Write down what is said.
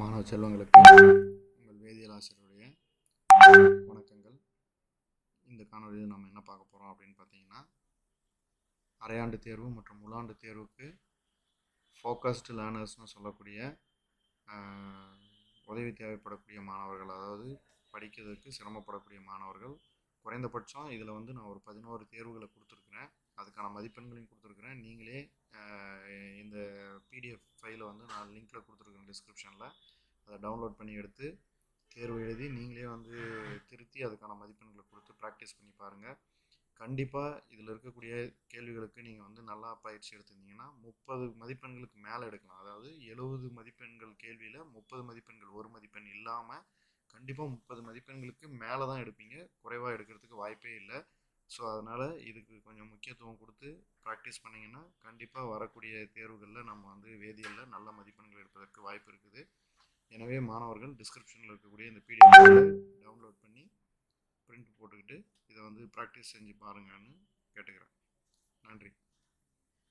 மாணவ செல்வங்களுக்கு உங்கள் வேதியியல் ஆசிரியருடைய வணக்கங்கள். இந்த காணொலியில் நம்ம என்ன பார்க்க போகிறோம் அப்படின்னு பார்த்தீங்கன்னா அரையாண்டு தேர்வு மற்றும் முழாண்டு தேர்வுக்கு ஃபோக்கஸ்டு லேர்னர்ஸ்னு சொல்லக்கூடிய உதவி தேவைப்படக்கூடிய மாணவர்கள் அதாவது படிக்கிறதுக்கு சிரமப்படக்கூடிய மாணவர்கள் குறைந்தபட்சம் இதில் வந்து நான் ஒரு பதினோரு தேர்வுகளை கொடுத்துருக்குறேன். அதுக்கான மதிப்பெண்களையும் கொடுத்துருக்குறேன். நீங்களே பிடிஎஃப் ஃபைலை வந்து நான் லிங்க்கில் கொடுத்துருக்கேன் டிஸ்கிரிப்ஷனில் அதை டவுன்லோட் பண்ணி எடுத்து தேர்வு எழுதி நீங்களே வந்து திருத்தி அதுக்கான மதிப்பெண்களை கொடுத்து ப்ராக்டிஸ் பண்ணி பாருங்கள் கண்டிப்பாக இதில் இருக்கக்கூடிய கேள்விகளுக்கு நீங்கள் வந்து நல்லா பயிற்சி எடுத்திருந்தீங்கன்னா முப்பது மதிப்பெண்களுக்கு மேலே எடுக்கலாம். அதாவது எழுபது மதிப்பெண்கள் கேள்வியில் முப்பது மதிப்பெண்கள் ஒரு மதிப்பெண் இல்லாமல் கண்டிப்பாக முப்பது மதிப்பெண்களுக்கு மேலே தான் எடுப்பீங்க. குறைவாக எடுக்கிறதுக்கு வாய்ப்பே இல்லை. ஸோ அதனால் இதுக்கு கொஞ்சம் முக்கியத்துவம் கொடுத்து ப்ராக்டிஸ் பண்ணிங்கன்னா கண்டிப்பாக வரக்கூடிய தேர்வுகளில் நம்ம வந்து வேதியியலில் நல்ல மதிப்பெண்கள் எடுப்பதற்கு வாய்ப்பு இருக்குது. எனவே மாணவர்கள் டிஸ்கிரிப்ஷனில் இருக்கக்கூடிய இந்த பிடிஎஃப் டவுன்லோட் பண்ணி பிரிண்ட் போட்டுக்கிட்டு இதை வந்து ப்ராக்டிஸ் செஞ்சு பாருங்கன்னு கேட்டுக்கிறேன்.